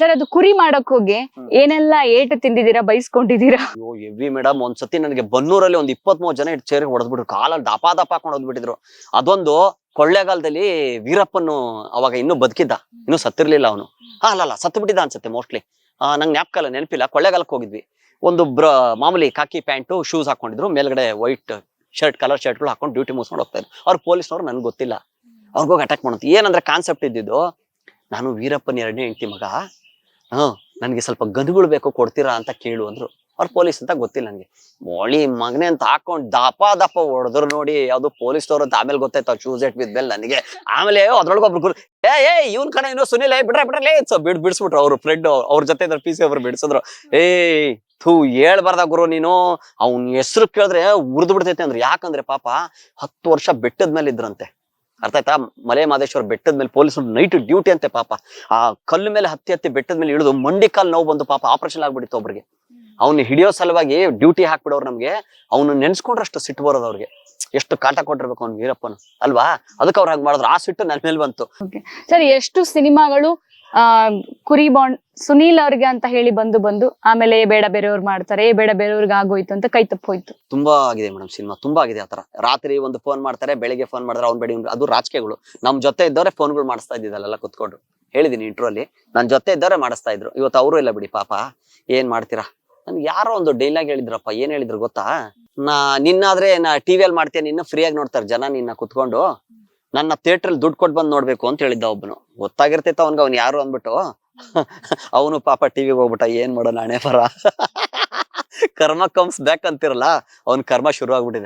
Sir ಅದು ಕುರಿ ಮಾಡಕ್ ಹೋಗಿ. ಏನೆಲ್ಲ ಏಟು ತಿಂದಿದ್ದೀರಾ ಬೈಸ್ಕೊಂಡಿದ್ದೀರಾ? ಅಯ್ಯೋ ಎವಿ ಮೇಡಮ್. ಒಂದ್ಸತಿ ನನಗೆ ಬನ್ನೂರಲ್ಲಿ ಒಂದ್ ಇಪ್ಪತ್ತ್ ಮೂವತ್ ಜನ ಇಟ್ಟು ಚೇರಿಗೆ ಹೊಡೆದ್ಬಿಟ್ರು. ಕಾಲಲ್ಲಿ ದಪ ದಪ ಹಾಕೊಂಡು ಹೊಡೆದ್ಬಿಟ್ಟಿದ್ರು ಅದೊಂದು ಕೊಳ್ಳೇಗಾಲದಲ್ಲಿ ವೀರಪ್ಪನು ಅವಾಗ ಇನ್ನೂ ಬದುಕಿದ್ದ. ಇನ್ನೂ ಸತ್ತಿರ್ಲಿಲ್ಲ ಅವನು. ಹಾ ಅಲ್ಲ ಅಲ್ಲ ಸತ್ತು ಬಿಟ್ಟಿದ್ದ ಅನ್ಸುತ್ತೆ ಮೋಸ್ಟ್ಲಿ ನಂಗೆ ಜ್ಞಾಪಕಲ್ಲ ನೆನಪಿಲ್ಲ. ಕೊಳ್ಳೇಗಾಲಕ್ಕೆ ಹೋಗಿದ್ವಿ. ಒಂದು ಬ್ರ ಮಾಮೂಲಿ ಕಾಕಿ ಪ್ಯಾಂಟು ಶೂಸ್ ಹಾಕೊಂಡಿದ್ರು. ಮೇಲ್ಗಡೆ ವೈಟ್ ಶರ್ಟ್ ಕಲರ್ ಶರ್ಟ್ಗಳು ಹಾಕೊಂಡು ಡ್ಯೂಟಿ ಮುಗಿಸ್ಕೊಂಡು ಹೋಗ್ತಾ ಇದ್ರು. ಅವ್ರು ಪೊಲೀಸ್ನವ್ರು ನನ್ಗೆ ಗೊತ್ತಿಲ್ಲ. ಅವ್ರಿಗೋಗಿ ಅಟ್ಯಾಕ್ ಮಾಡೋದು ಏನಂದ್ರೆ ಕಾನ್ಸೆಪ್ಟ್ ಇದ್ದಿದ್ದು ನಾನು ವೀರಪ್ಪನ ಎರಡನೇ ಹೆಂಡತಿ ಮಗ. ಹ್ಮ್ ನನಗೆ ಸ್ವಲ್ಪ ಗನ್ಗಳು ಬೇಕು ಕೊಡ್ತೀರಾ ಅಂತ ಕೇಳು ಅಂದ್ರು. ಅವ್ರು ಪೊಲೀಸ್ ಅಂತ ಗೊತ್ತಿಲ್ಲ ನನಗೆ. ಮೊಳಿ ಮಗನೆ ಅಂತ ಹಾಕೊಂಡು ದಪ ದಪ ಹೊಡೆದ್ರು ನೋಡಿ ಯಾವುದು ಪೊಲೀಸ್ನವ್ರು ಅಂತ ಆಮೇಲೆ ಗೊತ್ತಾಯ್ತು ಚೂಸ್ ಎಟ್ ಬಿದ್ಮೇಲೆ ನನಗೆ. ಆಮೇಲೆ ಅದ್ರೊಳಗೆ ಒಬ್ರು ಗುರು, ಏ ಏ, ಇವ್ನ ಕಡೆ ಇನ್ನೂ ಸುನಿಲ್, ಏ, ಬಿಡ್ರೆ ಬಿಡ್ರಲೇ ಸೊ ಬಿಡ್, ಬಿಡಿಸ್ಬಿಟ್ರು ಅವ್ರ ಫ್ರೆಂಡ್ ಅವ್ರ ಜೊತೆ ಇದ್ರ ಪಿ ಸಿ ಅವ್ರು ಬಿಡಿಸಿದ್ರು. ಏ, ಥೂ, ಹೇಳ್ಬಾರ್ದ ಗುರು ನೀನು. ಅವ್ನ ಹೆಸರು ಕೇಳಿದ್ರೆ ಉರ್ದು ಬಿಡ್ತೈತೆ ಅಂದ್ರೆ. ಯಾಕಂದ್ರೆ ಪಾಪ ಹತ್ತು ವರ್ಷ ಬೆಟ್ಟದ ಮೇಲೆ ಇದ್ರಂತೆ. ಅರ್ಥ ಆಯ್ತಾ? ಮಲೆ ಮಾದೇಶ್ವರ ಬೆಟ್ಟದ ಮೇಲೆ ಪೊಲೀಸ್ ನೈಟ್ ಡ್ಯೂಟಿ ಅಂತೆ ಪಾಪ. ಆ ಕಲ್ಲು ಮೇಲೆ ಹತ್ತಿ ಹತ್ತಿ ಬೆಟ್ಟದ ಮೇಲೆ ಇಳಿದು ಮಂಡಿ ಕಾಲ್ ನೋವು ಬಂದು ಪಾಪ ಆಪರೇಷನ್ ಆಗ್ಬಿಡಿತ್ತು ಒಬ್ರಿಗೆ. ಅವ್ನು ಹಿಡಿಯೋ ಸಲುವಾಗಿ ಡ್ಯೂಟಿ ಹಾಕ್ಬಿಡೋರು ನಮ್ಗೆ. ಅವ್ನು ನೆನ್ಸ್ಕೊಂಡ್ರಷ್ಟು ಸಿಟ್ಟು ಬರೋದು ಅವ್ರಿಗೆ. ಎಷ್ಟು ಕಾಟ ಕೊಟ್ಟಿರ್ಬೇಕು ಅವ್ನು ವೀರಪ್ಪನು. ಅಲ್ವಾ? ಅದಕ್ಕೆ ಅವ್ರು ಹಾಗೆ ಮಾಡಿದ್ರು. ಆ ಸಿಟ್ಟು ನನ್ನ ಮೇಲೆ ಬಂತು. ಸರಿ ಎಷ್ಟು ಸಿನಿಮಾಗಳು ಆ, ಕುರಿ ಬಾಂಡ್ ಸುನೀಲ್ ಅವ್ರಿಗೆ ಅಂತ ಹೇಳಿ ಬಂದು ಬಂದು, ಆಮೇಲೆ ಬೇಡ ಬೇರೆಯವ್ರು ಮಾಡ್ತಾರೆ, ಏ ಬೇಡ ಬೇರೆಯವ್ರಿಗೆ ಆಗೋಯ್ತು ಅಂತ ಕೈ ತಪ್ಪು ಹೋಯ್ತು. ತುಂಬಾ ಆಗಿದೆ ಮೇಡಮ್ ಸಿನಿಮಾ, ತುಂಬಾ ಆಗಿದೆ ಆತರ ರಾತ್ರಿ ಒಂದು ಫೋನ್ ಮಾಡ್ತಾರೆ, ಬೆಳಿಗ್ಗೆ ಫೋನ್ ಮಾಡಿದ್ರೆ ಅವ್ನ್ ಬೆಳಿ ಅದು ರಾಜಕೀಯಗಳು. ನಮ್ ಜೊತೆ ಇದ್ದವ್ರೆ ಫೋನ್ಗಳು ಮಾಡಿಸ್ತಾ ಇದ್ದಿದ್ದಲ್ಲ ಕುತ್ಕೊಂಡು. ಹೇಳಿದೀನಿ ಇಂಟ್ರೋ ಅಲ್ಲಿ. ನನ್ ಜೊತೆ ಇದ್ದವ್ರೆ ಮಾಡಿಸ್ತಾ ಇದ್ರು. ಇವತ್ತು ಅವರು ಇಲ್ಲ ಬಿಡಿ ಪಾಪ. ಏನ್ ಮಾಡ್ತೀರಾ? ನನ್ಗೆ ಯಾರೋ ಒಂದು ಡೈಲಾಗ್ ಹೇಳಿದ್ರಪ್ಪ. ಏನ್ ಹೇಳಿದ್ರು ಗೊತ್ತಾ? ನಾ ನಿನ್ನಾದ್ರೆ ನಾ ಟಿವಿಯಲ್ಲಿ ಮಾಡ್ತೀಯ ನಿನ್ನ ಫ್ರೀಯಾಗಿ ನೋಡ್ತಾರೆ ಜನ ನಿನ್ನ ಕುತ್ಕೊಂಡು. ನನ್ನ ಥಿಯೇಟ್ರಲ್ಲಿ ದುಡ್ಡು ಕೊಟ್ಟು ಬಂದು ನೋಡ್ಬೇಕು ಅಂತ ಹೇಳಿದ್ದ ಒಬ್ಬನು ಗೊತ್ತಾಗಿರ್ತೈತ ಅವ್ನ್ಗೆ, ಅವ್ನು ಯಾರು ಅಂದ್ಬಿಟ್ಟು. ಅವನು ಪಾಪ ಟಿವಿಗೆ ಹೋಗ್ಬಿಟ್ಟ, ಏನ್ ಮಾಡೋಣ ಹಣೆ ಬರ? ಕರ್ಮ ಕಮ್ಸ್ ಬ್ಯಾಕ್ ಅಂತಿರಲ್ಲ, ಅವನ್ ಕರ್ಮ ಶುರು ಆಗ್ಬಿಟ್ಟಿದೆ